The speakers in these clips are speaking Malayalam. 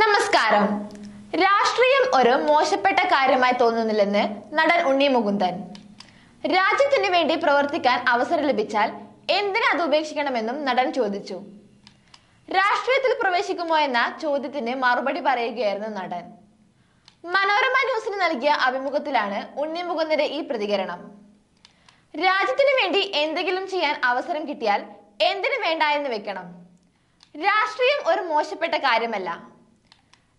നമസ്കാരം. രാഷ്ട്രീയം ഒരു മോശപ്പെട്ട കാര്യമായി തോന്നുന്നില്ലെന്ന് നടൻ ഉണ്ണി മുകുന്ദൻ. രാജ്യത്തിന് വേണ്ടി പ്രവർത്തിക്കാൻ അവസരം ലഭിച്ചാൽ എന്തിന് അത് ഉപേക്ഷിക്കണമെന്നും നടൻ ചോദിച്ചു. രാഷ്ട്രീയത്തിൽ പ്രവേശിക്കുമോ എന്ന ചോദ്യത്തിന് മറുപടി പറയുകയായിരുന്നു നടൻ. മനോരമ ന്യൂസിന് നൽകിയ അഭിമുഖത്തിലാണ് ഉണ്ണി മുകുന്ദന്റെ ഈ പ്രതികരണം. രാജ്യത്തിന് വേണ്ടി എന്തെങ്കിലും ചെയ്യാൻ അവസരം കിട്ടിയാൽ എന്തിനു വേണ്ട എന്ന് വെക്കണം. രാഷ്ട്രീയം ഒരു മോശപ്പെട്ട കാര്യമല്ല.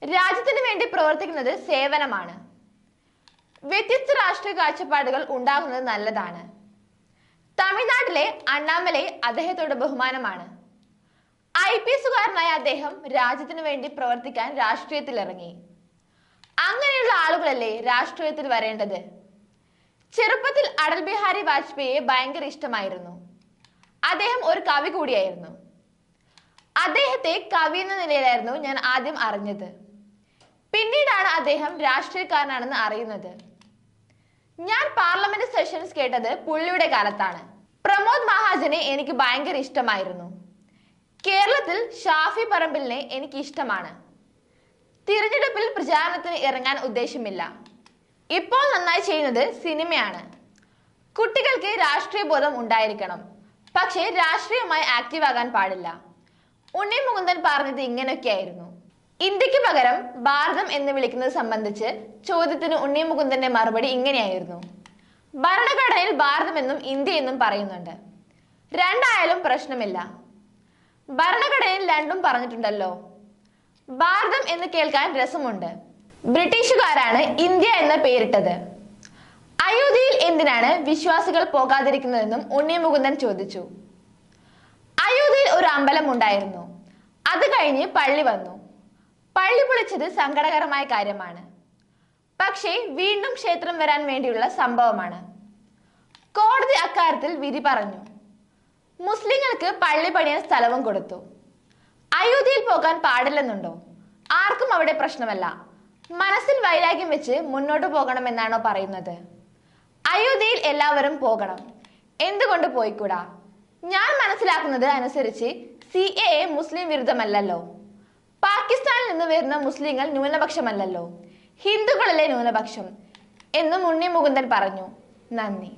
രാജ്യത്തിന് വേണ്ടി പ്രവർത്തിക്കുന്നത് സേവനമാണ്. വ്യത്യസ്ത രാഷ്ട്രീയ കാഴ്ചപ്പാടുകൾ ഉണ്ടാകുന്നത് നല്ലതാണ്. തമിഴ്നാട്ടിലെ അണ്ണാമലൈ അദ്ദേഹത്തോട് ബഹുമാനമാണ്. ഐ പി എസുകാരനായ അദ്ദേഹം രാജ്യത്തിന് വേണ്ടി പ്രവർത്തിക്കാൻ രാഷ്ട്രീയത്തിൽ ഇറങ്ങി അങ്ങനെയുള്ള ആളുകളല്ലേ രാഷ്ട്രീയത്തിൽ വരേണ്ടത്? ചെറുപ്പത്തിൽ അടൽ ബിഹാരി വാജ്പേയിയെ ഭയങ്കര ഇഷ്ടമായിരുന്നു. അദ്ദേഹം ഒരു കവി കൂടിയായിരുന്നു. അദ്ദേഹത്തെ കവി എന്ന നിലയിലായിരുന്നു ഞാൻ ആദ്യം അറിഞ്ഞത്. പിന്നീടാണ് അദ്ദേഹം രാഷ്ട്രീയക്കാരനാണെന്ന് അറിയുന്നത്. ഞാൻ പാർലമെന്റ് സെഷൻസ് കേട്ടത് പുള്ളിയുടെ കാലത്താണ്. പ്രമോദ് മഹാജനെ എനിക്ക് ഭയങ്കര ഇഷ്ടമായിരുന്നു. കേരളത്തിൽ ഷാഫി പറമ്പിലിനെ എനിക്ക് ഇഷ്ടമാണ്. തിരഞ്ഞെടുപ്പിൽ പ്രചാരണത്തിന് ഇറങ്ങാൻ ഉദ്ദേശമില്ല. ഇപ്പോൾ നന്നായി ചെയ്യുന്നത് സിനിമയാണ്. കുട്ടികൾക്ക് രാഷ്ട്രീയ ബോധം ഉണ്ടായിരിക്കണം. പക്ഷേ രാഷ്ട്രീയമായി ആക്റ്റീവ് ആകാൻ പാടില്ല. ഉണ്ണി മുകുന്ദൻ പറഞ്ഞത് ഇങ്ങനെയൊക്കെയായിരുന്നു. ഇന്ത്യയ്ക്ക് പകരം ഭാരതം എന്ന് വിളിക്കുന്നത് സംബന്ധിച്ച് ചോദ്യത്തിന് ഉണ്ണി മുകുന്ദന്റെ മറുപടി ഇങ്ങനെയായിരുന്നു. ഭരണഘടനയിൽ ഭാരതമെന്നും ഇന്ത്യ എന്നും പറയുന്നുണ്ട്. രണ്ടായാലും പ്രശ്നമില്ല. ഭരണഘടനയിൽ രണ്ടും പറഞ്ഞിട്ടുണ്ടല്ലോ. ഭാരതം എന്ന് കേൾക്കാൻ രസമുണ്ട്. ബ്രിട്ടീഷുകാരാണ് ഇന്ത്യ എന്ന പേരിട്ടത്. അയോധ്യയിൽ എന്തിനാണ് വിശ്വാസികൾ പോകാതിരിക്കുന്നതെന്നും ഉണ്ണി മുകുന്ദൻ ചോദിച്ചു. അയോധ്യയിൽ ഒരു അമ്പലം ഉണ്ടായിരുന്നു. അത് കഴിഞ്ഞ് പള്ളി വന്നു. പള്ളി പൊളിച്ചത് സങ്കടകരമായ കാര്യമാണ്. പക്ഷേ വീണ്ടും ക്ഷേത്രം വരാൻ വേണ്ടിയുള്ള സംഭവമാണ്. കോടതി അക്കാര്യത്തിൽ വിധി പറഞ്ഞു. മുസ്ലിങ്ങൾക്ക് പള്ളി പണിയാൻ സ്ഥലവും കൊടുത്തു. അയോധ്യയിൽ പോകാൻ പാടില്ലെന്നുണ്ടോ? ആർക്കും അവിടെ പ്രശ്നമല്ല. മനസ്സിൽ വൈരാഗ്യം വെച്ച് മുന്നോട്ട് പോകണമെന്നാണോ പറയുന്നത്? അയോധ്യയിൽ എല്ലാവരും പോകണം. എന്തുകൊണ്ട് പോയിക്കൂടാ? ഞാൻ മനസ്സിലാക്കുന്നത് അനുസരിച്ച് സി എ മുസ്ലിം വിരുദ്ധമല്ലല്ലോ. പാകിസ്ഥാനിൽ നിന്ന് വരുന്ന മുസ്ലിങ്ങൾ ന്യൂനപക്ഷമല്ലല്ലോ. ഹിന്ദുക്കളല്ലേ ന്യൂനപക്ഷം. എന്നും ഉണ്ണി മുകുന്ദൻ പറഞ്ഞു. നന്ദി.